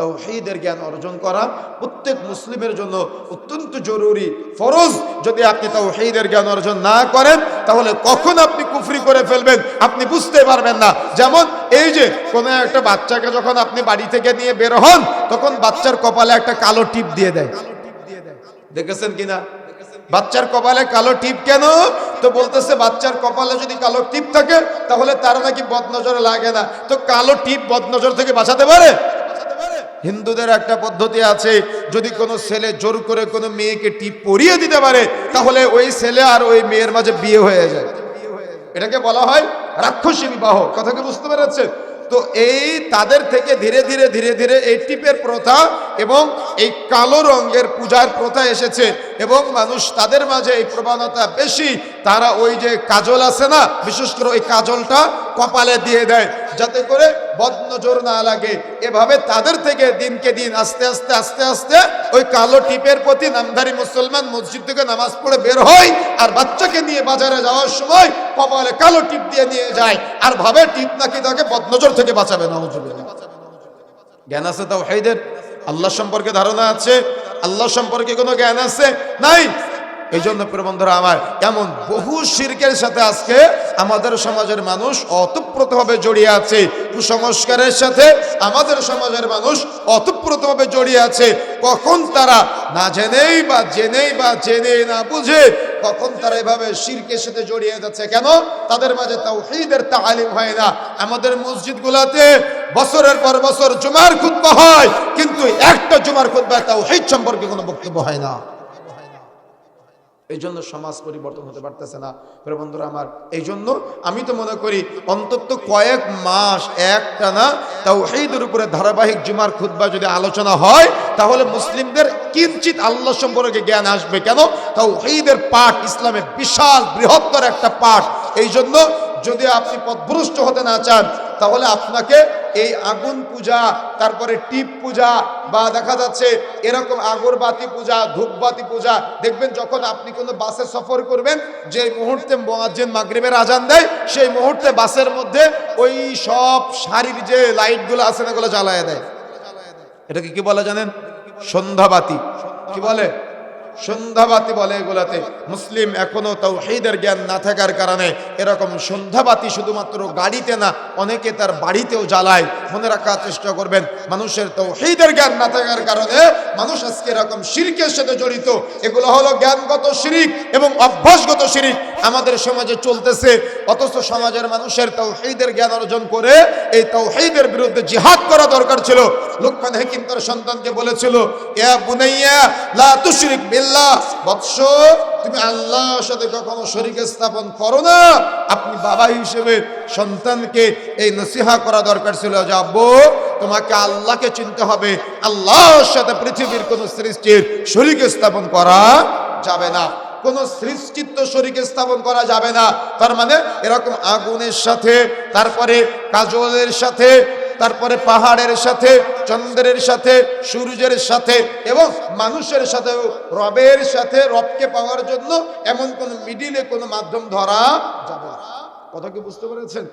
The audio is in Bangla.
তৌহিদের জ্ঞান অর্জন করা প্রত্যেক মুসলিমের জন্য অত্যন্ত জরুরি। ফরজ, যদি আপনি তৌহিদের জ্ঞান অর্জন না করেন, তাহলে কখন আপনি কুফরি করে ফেলবেন আপনি বুঝতে পারবেন না। যেমন এই যে কোনো একটা বাচ্চাকে যখন আপনি বাড়ি থেকে নিয়ে বের হন, তখন বাচ্চার কপালে একটা কালো টিপ দিয়ে দেয়। দেখেছেন কিনা? বাচ্চার কপালে কালো টিপ কেন? তো বলতেছে, বাচ্চার কপালে যদি কালো টিপ থাকে, তাহলে তার নাকি বদনজরে লাগে না। তো কালো টিপ বদনজর থেকে বাঁচাতে পারে? হিন্দুদের একটা পদ্ধতি আছে, যদি কোনো ছেলে জোর করে কোনো মেয়েকে টিপ পরিয়ে দিতে পারে, তাহলে ওই ছেলে আর ওই মেয়ের মাঝে বিয়ে হয়ে যায়। এটাকে বলা হয় রাক্ষসী বিবাহ, কথা কি বুঝতে পেরেছেন? তো এই তাদের থেকে ধীরে ধীরে ধীরে ধীরে এই টিপের প্রথা এবং এই কালো রঙের পূজার প্রথা এসেছে এবং মানুষ তাদের মাঝে এই প্রবণতা বেশি, তারা ওই যে কাজল আছে না, বিশেষ করে ওই কাজলটা কপালে দিয়ে দেয়। যাতে করে বদনজর না লাগে। এভাবে তাদের থেকে দিনকে দিন আস্তে আস্তে আস্তে আস্তে ওই কালো টিপের প্রতি নামধারী মুসলমান মসজিদ থেকে নামাজ পড়ে বের হয় আর বাচ্চাকে নিয়ে বাজারে যাওয়ার সময় কপালে কালো টিপ দিয়ে নিয়ে যায় আর ভাবে টিপ নাকি তাকে বদনজর থেকে বাঁচাবে না জ্ঞান আছে তাও হাইদের আল্লাহ সম্পর্কে ধারণা আছে। আল্লাহ সম্পর্কে কোনো জ্ঞান আছে? নাই। এই জন্য প্রবন্ধরা আমার, এমন বহু শিরকের সাথে আজকে আমাদের সমাজের মানুষ অতপ্রতভাবে জড়িয়ে আছে। কুসংস্কারের সাথে আমাদের সমাজের মানুষ অতপ্রতভাবে জড়িয়ে আছে। কখন তারা না জেনেই বা জেনেই বা জেনে না বুঝে, কখন তারা এভাবে শিরকের সাথে জড়িয়ে যাচ্ছে কেন? তাদের মাঝে তাওহীদের তালিম হয় না। আমাদের মসজিদগুলোতে বছরের পর বছর জুমার খুতবা হয়, কিন্তু একটা জুমার খুতবা তাওহীদ সম্পর্কে কোনো বক্তব্য হয় না। এই জন্য সমাজ পরিবর্তন হতে পারতেছে না। প্রিয় বন্ধুরা আমার এই জন্য আমি তো মনে করি অন্তত কয়েক মাস একটা না তাওহীদের উপরে ধারাবাহিক জুমার খুতবা যদি আলোচনা হয়, তাহলে মুসলিমদের কিঞ্চিত আল্লাহ সম্পর্কে জ্ঞান আসবে কেন? তাও তাওহীদের পাঠ ইসলামের বিশাল, বৃহত্তর একটা পাঠ। এই জন্য যদি আপনি পথভ্রষ্ট হতে না চান, তাহলে আপনাকে এই আগুন পূজা, তারপরে টিপ পূজা বা দেখা যাচ্ছে এরকম আগরবাতি পূজা, ধূপবাতি পূজা, দেখবেন যখন আপনি কোনো বাসে সফর করবেন যে মুহূর্তে মোয়াজ্জেন মাগরিবের আজান দেয়, সেই মুহূর্তে বাসের মধ্যে ওই সব শাড়ির যে লাইটগুলো আছে না ওগুলো জ্বালায় দেয়। এটাকে কি বলে জানেন? সন্ধ্যাবাতি। কি বলে? সন্ধ্যাবাতি বলে এগুলাতে। মুসলিম এখনও তাওহীদের জ্ঞান না থাকার কারণে এরকম সন্ধ্যাবাতি শুধুমাত্র গাড়িতে না, অনেকে তার বাড়িতেও জ্বালায়। মনে রাখার চেষ্টা করবেন, মানুষের তাওহীদের জ্ঞান না থাকার কারণে মানুষ আজকে এরকম শিরকের সাথে জড়িত। এগুলো হলো জ্ঞানগত শিরিক এবং অভ্যাসগত শিরিক। আমাদের সমাজে চলতেছে, অথচ সমাজের মানুষের তাওহীদের জ্ঞান অর্জন করে এই তাওহীদের বিরুদ্ধে জিহাদ করা দরকার ছিল। লোকমান হাকিম তার সন্তানকে বলেছিল ইয়া বুনাইয়া, লা তুশরিক বিল্লাহ, বৎস, তুমি আল্লাহর সাথে কখনো শরীক স্থাপন করো না। আপনি বাবা হিসেবে সন্তানকে এই নসিহা করা দরকার ছিল। যে আব্বু তোমাকে আল্লাহকে চিনতে হবে। আল্লাহর সাথে পৃথিবীর কোন সৃষ্টির শরীক স্থাপন করা যাবে না। কোন সৃষ্টিত্ব শরীকে স্থাপন করা যাবে না। তার মানে এরকম আগুনের সাথে, তারপরে কাজলের সাথে তারপরে পাহাড়ের সাথে, চন্দ্রের সাথে, সূর্যের সাথে এবং মানুষের সাথে, রবের সাথে, রবকে পাওয়ার জন্য এমন কোন মিডিলে কোনো মাধ্যম ধরা যাবে কথা কি বুঝতে পেরেছেন?